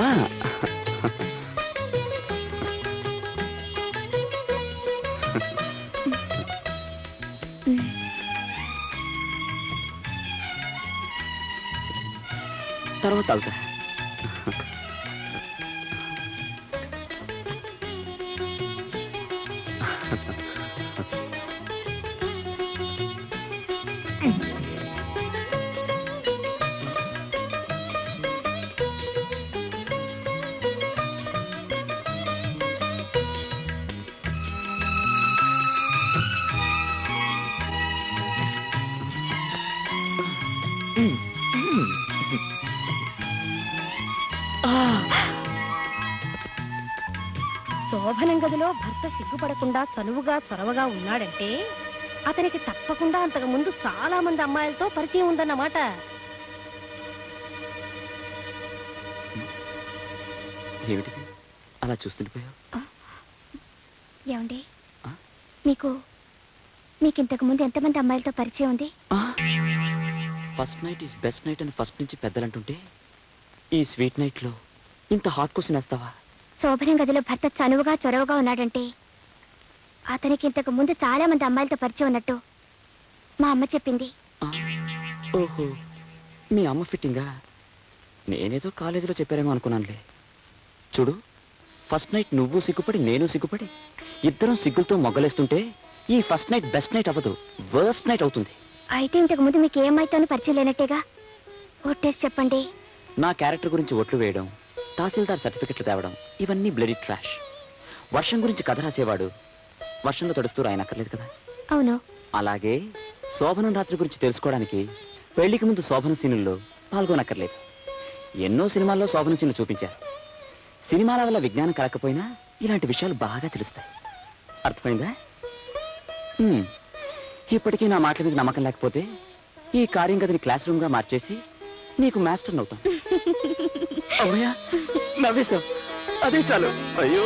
ఆ, తర్వాత తాగుతా శోభనం గదిలో భర్త సిగ్గుపడకుండా చనువుగా చొరవగా ఉన్నాడంటే అతనికి తప్పకుండా అంతకు ముందు చాలా మంది అమ్మాయిలతో పరిచయం ఉందన్నమాట. ఏమిటిది అలా చూస్తుండిపోయావు ఏమండి? మీకు మీకు ఇంతకు ముందు ఎంతమంది అమ్మాయిలతో పరిచయం ఉంది? First night is best night అని ఫస్ట్ నుంచి పెద్దలంటుంటే ఈ స్వీట్ నైట్లో ఇంత హాట్ క్వశ్చన్ వేస్తావా? శోభనం గదిలో భర్త చనువుగా చొరవగా ఉన్నాడంటే అతనికి ఇంతకు ముందు చాలా మంది అమ్మాయిలతో పరిచయం ఉన్నట్టు మా అమ్మ చెప్పింది. ఓహో మీ అమ్మ ఫిట్టింగా? నేనేదో కాలేజీలో చెప్పారేమో అనుకున్నానులే. చూడు ఫస్ట్ నైట్ నువ్వు సిగ్గుపడి నేను సిగ్గుపడి ఇద్దరం సిగ్గులతో మొగ్గలేస్తుంటే ఈ ఫస్ట్ నైట్ బెస్ట్ నైట్ అవ్వదు వర్స్ట్ నైట్ అవుతుంది. అయితే ఇంతకు ముందు మీకు ఏ అమ్మాయితోనూ పరిచయం లేనట్టేగా? ఒట్టేసి చెప్పండి. నా క్యారెక్టర్ గురించి ఒట్లు వేయడం తహసీల్దార్ సర్టిఫికెట్లు తేవడం ఇవన్నీ బ్లడీ ట్రాష్. వర్షం గురించి కథ రాసేవాడు. వర్షంలో తడుస్తూ రాయనక్కర్లేదు కదా? అవును. అలాగే శోభనం రాత్రి గురించి తెలుసుకోవడానికి పెళ్ళికి ముందు శోభన సీనుల్లో పాల్గొనక్కర్లేదు. ఎన్నో సినిమాల్లో శోభన సీన్లు చూపించారు. సినిమాల వల్ల విజ్ఞానం కలకపోయినా ఇలాంటి విషయాలు బాగా తెలుస్తాయి. అర్థమైందా. ఇప్పటికీ నా మాటల మీద నమ్మకం లేకపోతే ఈ కార్యం గదిని క్లాస్ రూమ్గా మార్చేసి నీకు మాస్టర్ అవుతాం అవునయా నవ్వేశావు. అదే చాలు. అయ్యో.